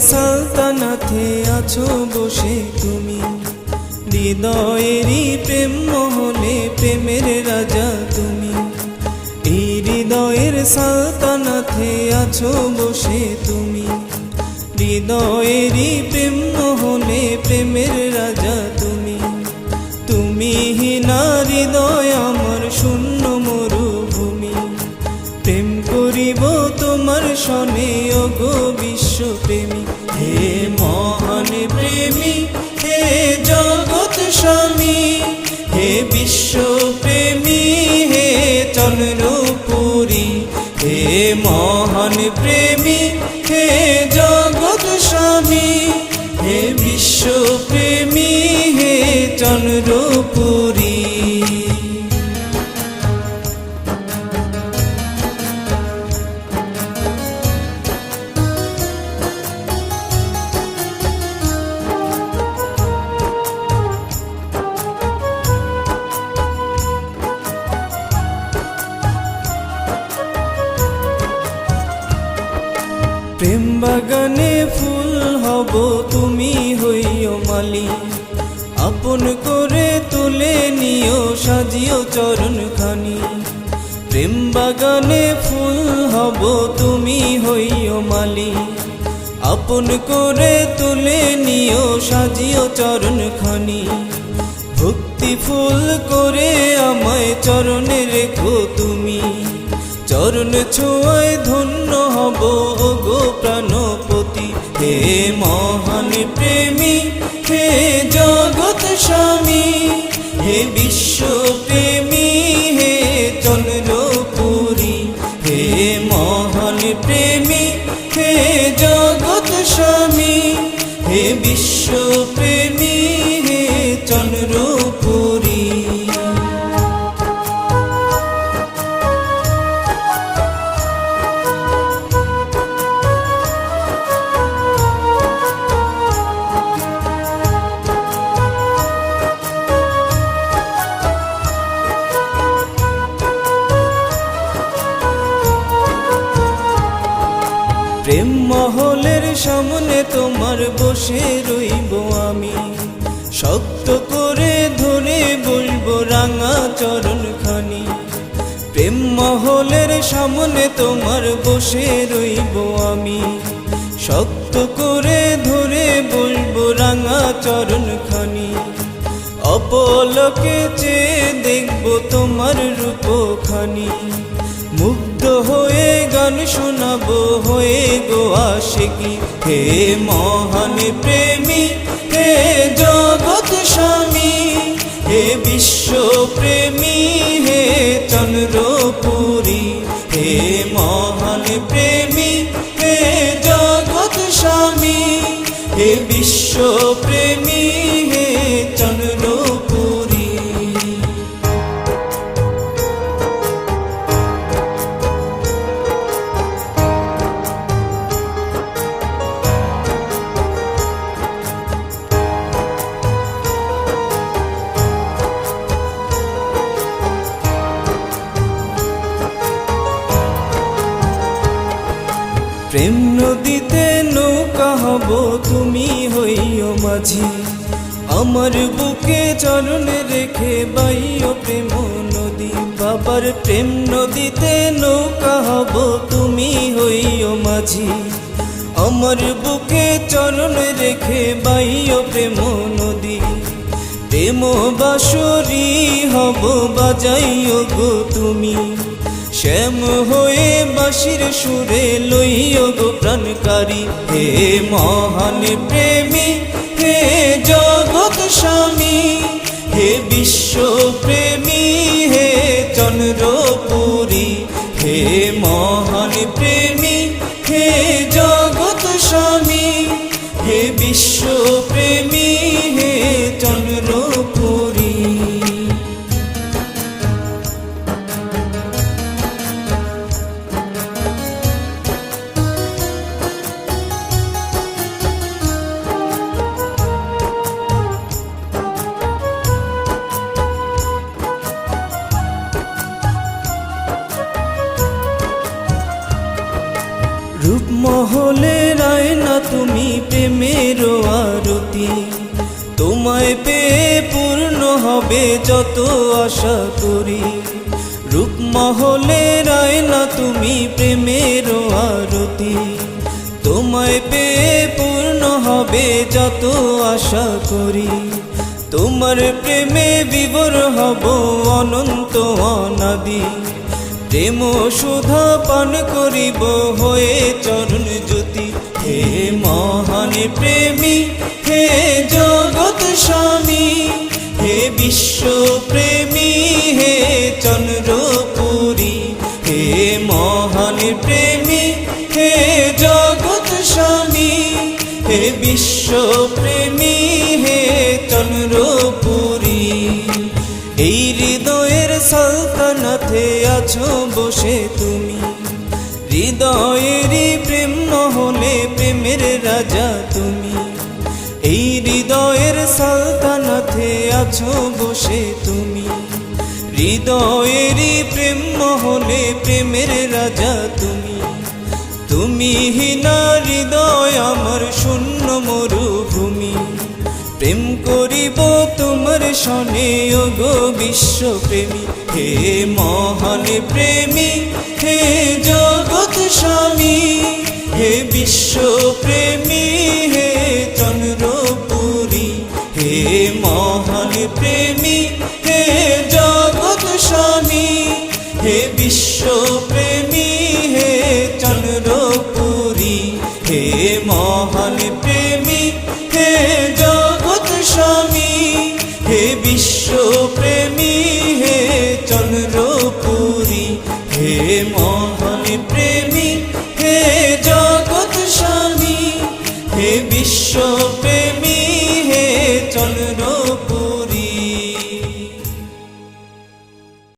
সালতানাতে আছো বসে তুমি। হৃদয়েরই প্রেম মহলে প্রেমের রাজা তুমি। এই হৃদয়ের সালতানাথে আছো বসে তুমি। হৃদয়েরই প্রেম মহলে প্রেমের রাজা তুমি। তুমি হিনা হৃদয় আমার শূন্য মরুভূমি। প্রেম করিব তোমার সনে গো বিশ্ব প্রেমী হে মহান প্রেমী, হে জগৎ স্বামী, হে বিশ্ব প্রেমী হে চন্দ্রপুরী, হে মহান প্রেমী, হে জগৎ স্বামী, হে বিশ্ব প্রেমী হে চন্দ্রপুরী। প্রেম বাগানে ফুল হব তুমি হইও মালি। আপন করে তুলে নিও, সাজিও চরণ খানি। প্রেম বাগানে ফুল হব তুমি হইও মালি। আপন করে তুলে নিও, সাজিও চরণ খানি। ভক্তি ফুল করে আমায় চরণে রেখো তুমি। চরণ ছোঁয়ায় ধন্য হব গো প্রাণপতি। হে মহান প্রেমী হে জগৎ তোমার বসে রইব আমি। শক্ত করে ধরে বলব রাঙা চরণ খানি। প্রেম মহলের সামনে তোমার বসে রইব আমি। শক্ত করে ধরে বলব রাঙা চরণ খানি। অপলকে চেয়ে দেখব তোমার রূপখানি। মুগ্ধ হয়ে গান শোনাবো, হয়ে গো আশিকি। হে মহান প্রেমী, হে জগৎ স্বামী, হে বিশ্ব প্রেমী, হে চন্দ্রপুরী, হে মহান প্রেমী, হে জগৎ স্বামী, হে বিশ্ব প্রেমী প্রেম নদীতে নৌকা হব তুমি হইও মাঝি। আমার বুকে চরণে রেখে বাইও প্রেম নদী। বাবার প্রেম নদীতে নৌকা হব তুমি হইও মাঝি। আমার বুকে চরণ রেখে বাইও প্রেম নদী। প্রেম বাসরি হব, বাজাইও গো তুমি। শ্যাম হয়ে বাসির সুরে লইয় গো প্রাণকারী। হে মহান প্রেমী, হে জগৎ স্বামী, হে বিশ্ব প্রেমী, হে মহলের না তুমি প্রেমের আরতি। তোমায় পেয়ে পূর্ণ হবে যত আশা করি। রূপমহলের না তুমি প্রেমের আরতি। তোমায় পেয়ে পূর্ণ হবে যত আশা করি। তোমার প্রেমে বিবর হব অনন্ত অনাদি। প্রেম সুধা পান করিব হয়ে চরণ জ্যোতি। হে মহান প্রেমী, হে জগৎ স্বামী, হে বিশ্ব প্রেমী, হে চন্দ্রপুরী, হে মহান প্রেমী, হে জগৎ স্বামী, হে বিশ্ব প্রেমী, হে চন্দ্রপুরী। সালতানাতে আছো বসে তুমি। হৃদয়েরই প্রেম হলে প্রেমের রাজা তুমি। এই হৃদয়ের সালতানাতে আছো বসে তুমি। হৃদয়েরই প্রেম হলে প্রেমের রাজা তুমি। তুমি হিনা হৃদয় আমার শূন্য মরুভূমি। প্রেম করিব তোমার সনে গো বিশ্ব প্রেমী হে মহান প্রেমী, হে জগৎ স্বামী, হে বিশ্ব প্রেমী, হে চন্দ্রপুরী, হে মহান প্রেমী, হে জগৎ স্বামী, হে বিশ্ব প্রেমী, হে চন্দ্রপুরী, হে মহান হে